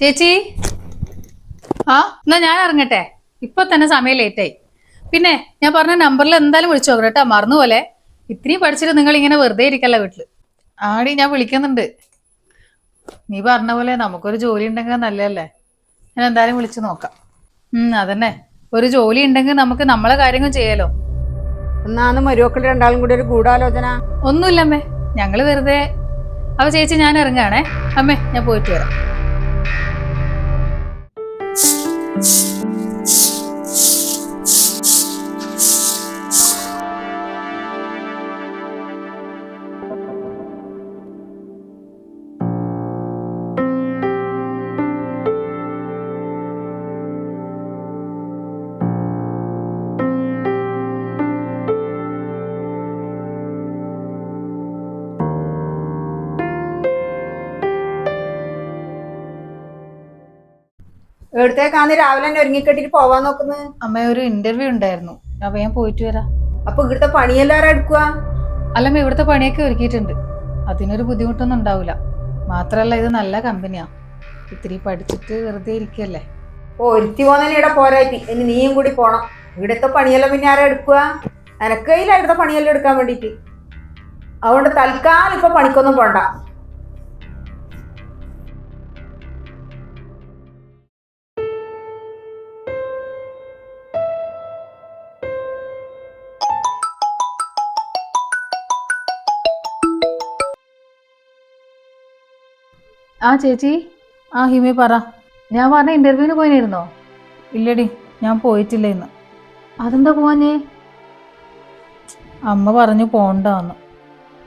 ചേച്ചി. ആ എന്നാ ഞാൻ ഇറങ്ങട്ടെ. ഇപ്പൊ തന്നെ സമയം ലേറ്റായി പിന്നെ ഞാൻ പറഞ്ഞ നമ്പറിൽ എന്തായാലും വിളിച്ചു നോക്കണം കേട്ടോ. മറന്നുപോലെ. ഇത്രയും പഠിച്ചിട്ട് നിങ്ങൾ ഇങ്ങനെ വെറുതെ ഇരിക്കല്ല വീട്ടിൽ? ആടി ഞാൻ വിളിക്കുന്നുണ്ട്. നീ പറഞ്ഞ പോലെ നമുക്കൊരു ജോലി ഉണ്ടെങ്കിൽ നല്ലതല്ലേ? ഞാൻ എന്തായാലും വിളിച്ചു നോക്കാം. ഉം അതന്നെ. ഒരു ജോലി ഉണ്ടെങ്കിൽ നമുക്ക് നമ്മളെ കാര്യങ്ങൾ ചെയ്യാലോ? എന്നാന്ന് മരുമക്കൾ രണ്ടാളും കൂടി ഒരു ഗൂഢാലോചന. ഒന്നുമില്ല അമ്മേ ഞങ്ങൾ വെറുതെ അവ ചേച്ചി ഞാൻ ഇറങ്ങാണേ അമ്മേ ഞാൻ പോയിട്ട് വരാം. എവിടത്തേക്കാന്ന് രാവിലെ തന്നെ ഒരുങ്ങിക്കെട്ടിട്ട് പോവാൻ നോക്കുന്നത് അമ്മ ഒരു ഇന്റർവ്യൂ ഉണ്ടായിരുന്നു. അപ്പൊ ഞാൻ പോയിട്ട് വരാം. അപ്പൊ ഇവിടുത്തെ പണിയെല്ലാരും എടുക്കുക അല്ലമ്മ ഇവിടുത്തെ പണിയൊക്കെ ഒരുക്കിയിട്ടുണ്ട്. അതിനൊരു ബുദ്ധിമുട്ടൊന്നും ഉണ്ടാവില്ല മാത്രല്ല ഇത് നല്ല കമ്പനിയാ ഇത്തിരി പഠിച്ചിട്ട് വെറുതെ ഇരിക്കല്ലേ? ഓ ഒരുത്തി പോന്നെ ഇവിടെ പോരായിട്ട് ഇനി നീയും കൂടി പോണം. ഇവിടുത്തെ പണിയെല്ലാം പിന്നെ ആരാ എടുക്കുക എനക്കയില്ല ഇവിടുത്തെ പണിയെല്ലാം എടുക്കാൻ വേണ്ടിയിട്ട്. അതുകൊണ്ട് തൽക്കാലം ഇപ്പൊ പണിക്കൊന്നും പോണ്ട. ആ ചേച്ചി. ആ ഹിമി പറ. ഞാൻ പറഞ്ഞ ഇന്റർവ്യൂവിന് പോയിരുന്നോ ഇല്ലടി ഞാൻ പോയിട്ടില്ല ഇന്ന് അതെന്താ പോവാഞ്ഞേ? അമ്മ പറഞ്ഞു പോണ്ടാന്ന്.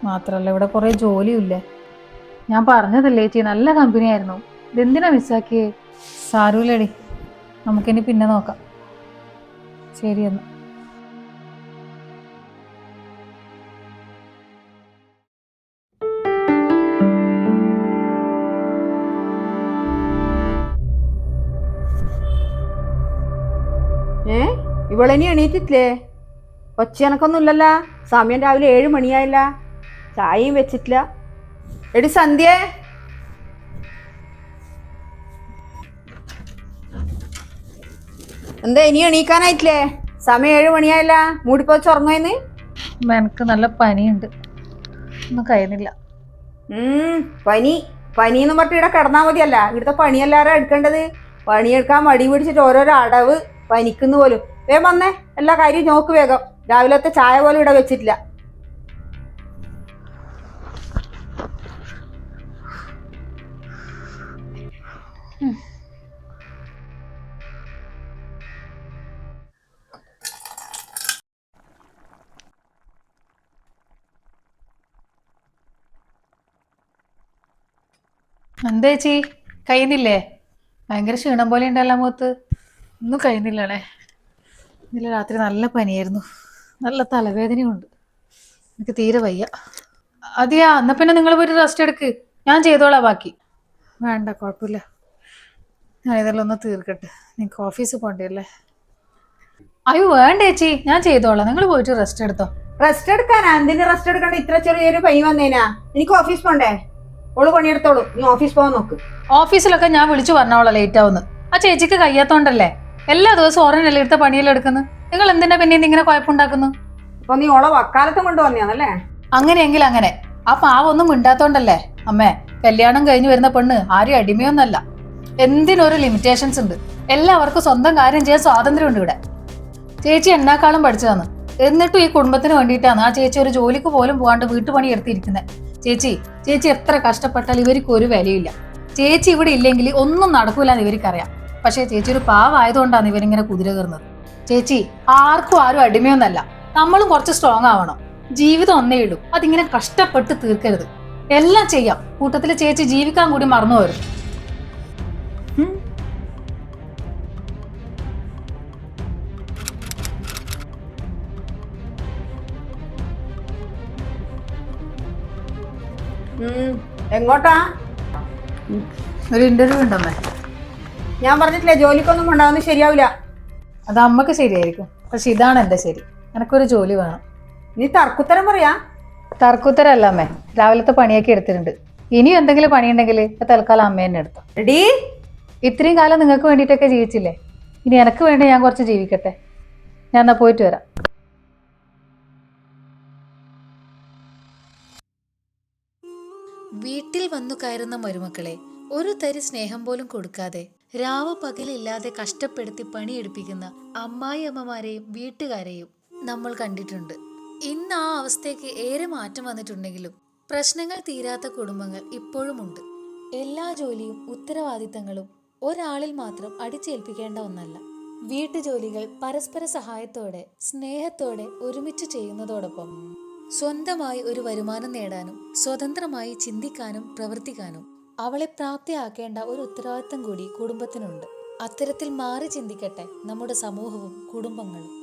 മാത്രല്ല ഇവിടെ കുറെ ജോലിയില്ലേ. ഞാൻ പറഞ്ഞതല്ലേ ചേച്ചി നല്ല കമ്പനിയായിരുന്നു ഇതെന്തിനാ മിസ്സാക്കിയേ സാരൂലടി നമുക്കിനി പിന്നെ നോക്കാം. ശരി ഇവളിനി എണീറ്റിട്ടില്ലേ? ഒച്ച എനക്കൊന്നുമില്ലല്ല. സമയം രാവിലെ ഏഴ് മണിയായില്ല. ചായയും വെച്ചിട്ടില്ല. എടി സന്ധ്യേ. എന്താ ഇനി എണീക്കാനായിട്ടില്ലേ? സമയം ഏഴ് മണിയായില്ല. മൂടിപ്പോച്ച് ഉറങ്ങുമെന്ന് എനക്ക് നല്ല പനിയുണ്ട്. ഒന്നും കഴിയുന്നില്ല. ഉം പനി. പനി എന്ന് പറഞ്ഞിട്ട് ഇവിടെ കിടന്നാൽ മതിയല്ല. ഇവിടുത്തെ പണിയെല്ലാരും എടുക്കേണ്ടത് പണിയെടുക്കാൻ മടി പിടിച്ചിട്ട് ഓരോരോ അടവ് പനിക്കുന്നു പോലും വേഗം വന്നേ. എല്ലാ കാര്യവും നോക്ക് വേഗം. രാവിലത്തെ ചായ പോലും ഇവിടെ വെച്ചിട്ടില്ല. എന്താ ചേച്ചി? കഴിയുന്നില്ലേ? ഭയങ്കര ക്ഷീണം പോലെ ഉണ്ടല്ലോ മുഖത്ത്. ഒന്നും കഴിയുന്നില്ലണേ ഇന്നലെ രാത്രി നല്ല പനിയായിരുന്നു. നല്ല തലവേദനയുണ്ട്. എനിക്ക് തീരെ വയ്യ. അതെയാ എന്നാ പിന്നെ നിങ്ങൾ പോയി റെസ്റ്റ് എടുക്ക്. ഞാൻ ചെയ്തോളാം ബാക്കി. വേണ്ട കുഴപ്പമില്ല. ഞാൻ ഇതെല്ലാം ഒന്ന് തീർക്കട്ടെ. നിങ്ങൾക്ക് ഓഫീസിൽ പോണ്ടല്ലേ അയ്യോ വേണ്ട ചേച്ചി. ഞാൻ ചെയ്തോളാം. നിങ്ങൾ പോയിട്ട് റെസ്റ്റ് എടുത്തോ. റെസ്റ്റ് എടുക്കാനാ എന്തിനു റെസ്റ്റ് എടുക്കണ്ട ഇത്ര ചെറിയൊരു പൈ വന്നേനാ. എനിക്ക് ഓഫീസ് പോണ്ടേ? ഓൾ പണിയെടുത്തോളൂ. നീ ഓഫീസ് പോകാൻ നോക്ക്. ഓഫീസിലൊക്കെ ഞാൻ വിളിച്ചു പറഞ്ഞോളാം ലേറ്റ് ആവുന്നു. ആ ചേച്ചിക്ക് കഴിയാത്തോണ്ടല്ലേ എല്ലാ ദിവസവും ഓറനല്ലേ എടുത്ത പണിയെല്ലാം എടുക്കുന്നു നിങ്ങൾ എന്തിനാ പിന്നെ ഇങ്ങനെ കുഴപ്പമുണ്ടാക്കുന്നു? അപ്പൊ നീ ഓളെ വക്കാലത്തും കൊണ്ടുവന്നയാണല്ലേ അങ്ങനെയെങ്കിൽ അങ്ങനെ. ആ പാവൊന്നും മിണ്ടാത്തോണ്ടല്ലേ? അമ്മേ കല്യാണം കഴിഞ്ഞ് വരുന്ന പെണ്ണ് ആരും അടിമയൊന്നല്ല എന്തിനൊരു ലിമിറ്റേഷൻസ് ഉണ്ട്? എല്ലാവർക്കും സ്വന്തം കാര്യം ചെയ്യാൻ സ്വാതന്ത്ര്യമുണ്ട് ഇവിടെ. ചേച്ചി എന്നാക്കാളും പഠിച്ചതാണ്. എന്നിട്ടും ഈ കുടുംബത്തിന് വേണ്ടിയിട്ടാണ് ആ ചേച്ചി ഒരു ജോലിക്ക് പോലും പോകാണ്ട് വീട്ടുപണി എടുത്തിരിക്കുന്നത് ചേച്ചി ചേച്ചി എത്ര കഷ്ടപ്പെട്ടാൽ ഇവർക്ക് ഒരു വിലയില്ല ചേച്ചി ഇവിടെ ഇല്ലെങ്കിൽ ഒന്നും നടക്കൂലെന്ന് ഇവർക്കറിയാം. പക്ഷേ ചേച്ചി ഒരു പാവായതുകൊണ്ടാണ് ഇവരിങ്ങനെ കുതിര കയറുന്നത്. ചേച്ചി ആർക്കും ആരും അടിമയൊന്നല്ല. നമ്മളും കുറച്ച് സ്ട്രോങ് ആവണം. ജീവിതം ഒന്നേ ഉള്ളൂ. അതിങ്ങനെ കഷ്ടപ്പെട്ട് തീർക്കരുത്. എല്ലാം ചെയ്യാം. കൂട്ടത്തിൽ ചേച്ചി ജീവിക്കാൻ കൂടി മറന്നു വരും എങ്ങോട്ടാ? ഒരു ഇന്റർവ്യൂ ഉണ്ടമ്മേ. ഞാൻ പറഞ്ഞിട്ടില്ലേ ജോലിക്കൊന്നും ഉണ്ടാവുന്ന ശരിയാവില്ല. അത് അമ്മയ്ക്ക് ശരിയായിരിക്കും. പക്ഷെ ഇതാണ് എന്റെ ശരി. എനക്കൊരു ജോലി വേണം. നീ തർക്കുത്തരം പറയാ. തർക്കുത്തരല്ല അമ്മേ. രാവിലത്തെ പണിയൊക്കെ എടുത്തിട്ടുണ്ട്. ഇനി എന്തെങ്കിലും പണിയുണ്ടെങ്കിൽ തൽക്കാലം അമ്മ തന്നെ എടുത്തു. എടീ. ഇത്രയും കാലം നിങ്ങൾക്ക് വേണ്ടിയിട്ടൊക്കെ ജീവിച്ചില്ലേ? ഇനി എനക്ക് വേണ്ടി ഞാൻ കുറച്ച് ജീവിക്കട്ടെ. ഞാൻ എന്നാ പോയിട്ട് വരാം. വീട്ടിൽ വന്നു കയറുന്ന മരുമക്കളെ ഒരു തരി സ്നേഹം പോലും കൊടുക്കാതെ രാവ് പകലില്ലാതെ കഷ്ടപ്പെടുത്തി പണിയെടുപ്പിക്കുന്ന അമ്മായി അമ്മമാരെയും വീട്ടുകാരെയും നമ്മൾ കണ്ടിട്ടുണ്ട്. ഇന്ന് ആ അവസ്ഥയ്ക്ക് ഏറെ മാറ്റം വന്നിട്ടുണ്ടെങ്കിലും പ്രശ്നങ്ങൾ തീരാത്ത കുടുംബങ്ങൾ ഇപ്പോഴുമുണ്ട്. എല്ലാ ജോലിയും ഉത്തരവാദിത്തങ്ങളും ഒരാളിൽ മാത്രം അടിച്ചേൽപ്പിക്കേണ്ട ഒന്നല്ല. വീട്ടുജോലികൾ പരസ്പര സഹായത്തോടെ സ്നേഹത്തോടെ ഒരുമിച്ച് ചെയ്യുന്നതോടൊപ്പം സ്വന്തമായി ഒരു വരുമാനം നേടാനും സ്വതന്ത്രമായി ചിന്തിക്കാനും പ്രവർത്തിക്കാനും അവളെ പ്രാപ്തിയാക്കേണ്ട ഒരു ഉത്തരവാദിത്തം കൂടി കുടുംബത്തിനുണ്ട്. അത്തരത്തിൽ മാറി ചിന്തിക്കട്ടെ നമ്മുടെ സമൂഹവും കുടുംബങ്ങളും.